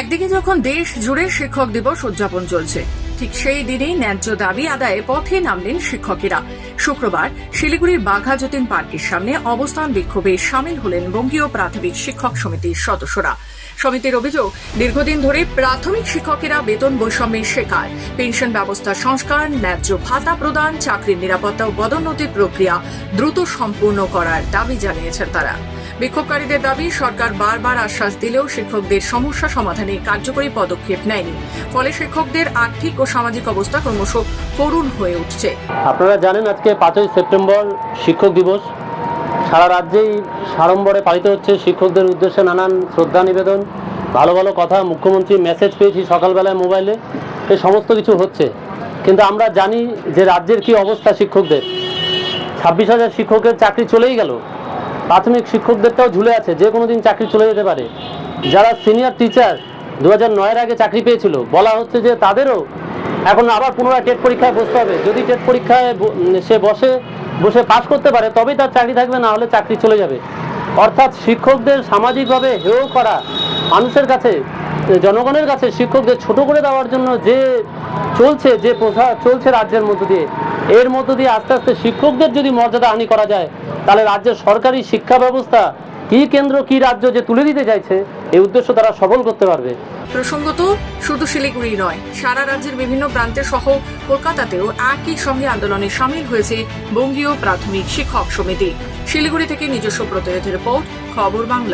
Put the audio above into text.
একদিকে যখন দেশ জুড়ে শিক্ষক দিবস উদযাপন চলছে, ঠিক সেই দিনেই ন্যায্য দাবি আদায়ে পথে নামলেন শিক্ষকেরা। শুক্রবার শিলিগুড়ির বাঘা যতীন পার্কের সামনে অবস্থান বিক্ষোভে সামিল হলেন বঙ্গীয় প্রাথমিক শিক্ষক সমিতির সদস্যরা। সমিতির অভিযোগ, দীর্ঘদিন ধরে প্রাথমিক শিক্ষকেরা বেতন বৈষম্যের শিকার পেনশন ব্যবস্থা সংস্কার, ন্যায্য ভাতা প্রদান, চাকরির নিরাপত্তা ও পদোন্নতির প্রক্রিয়া দ্রুত সম্পূর্ণ করার দাবি জানিয়েছেন তারা। বিক্ষোভকারীদের দাবি, সরকার বারবার আশ্বাস দিলেও শিক্ষকদের সমস্যা সমাধানে কার্যকরী পদক্ষেপ নেয়নি। ফলে শিক্ষকদের আর্থিক ও সামাজিক অবস্থা ক্রমশ করুণ হয়ে উঠছে। আপনারা জানেন আজকে পাঁচই সেপ্টেম্বর শিক্ষক দিবস। সারা রাজ্যেই সাড়ম্বরে পালিত হচ্ছে শিক্ষকদের উদ্দেশ্যে নানান শ্রদ্ধা নিবেদন, ভালো ভালো কথা, মুখ্যমন্ত্রী মেসেজ পেয়েছি সকালবেলায় মোবাইলে এই সমস্ত কিছু হচ্ছে। কিন্তু আমরা জানি যে রাজ্যের কি অবস্থা শিক্ষকদের। ছাব্বিশ হাজার শিক্ষকের চাকরি চলেই গেল। প্রাথমিক শিক্ষকদেরটাও ঝুলে আছে, যে কোনো দিন চাকরি চলে যেতে পারে। যারা সিনিয়র টিচার দু হাজার নয়ের আগে চাকরি পেয়েছিল, বলা হচ্ছে যে তাদেরও এখন আবার পুনরায় টেট পরীক্ষায় বসতে হবে। যদি টেট পরীক্ষায় সে বসে বসে পাশ করতে পারে, তবেই তার চাকরি থাকবে, না হলে চাকরি চলে যাবে। অর্থাৎ শিক্ষকদের সামাজিকভাবে হেয় করা, মানুষের কাছে জনগণের কাছে শিক্ষকদের ছোট করে দেওয়ার জন্য যে চলছে, যে প্রথা চলছে রাজ্যের মধ্য দিয়ে, এর মধ্য দিয়ে আস্তে আস্তে শিক্ষকদের যদি মর্যাদা হানি করা যায়, তাহলে রাজ্যের সরকারি শিক্ষা ব্যবস্থা কি কেন্দ্র, কি রাজ্য যে তুলে দিতে চাইছে, এই উদ্দেশ্য তারা সফল করতে পারবে। প্রসঙ্গত, শুধু শিলিগুড়ি নয়, সারা রাজ্যের বিভিন্ন প্রান্তে সহ কলকাতাতেও একই সঙ্গে আন্দোলনে সামিল হয়েছে বঙ্গীয় প্রাথমিক শিক্ষক সমিতি। শিলিগুড়ি থেকে নিজস্ব প্রতিনিধি রিপোর্ট, খবর বাংলা।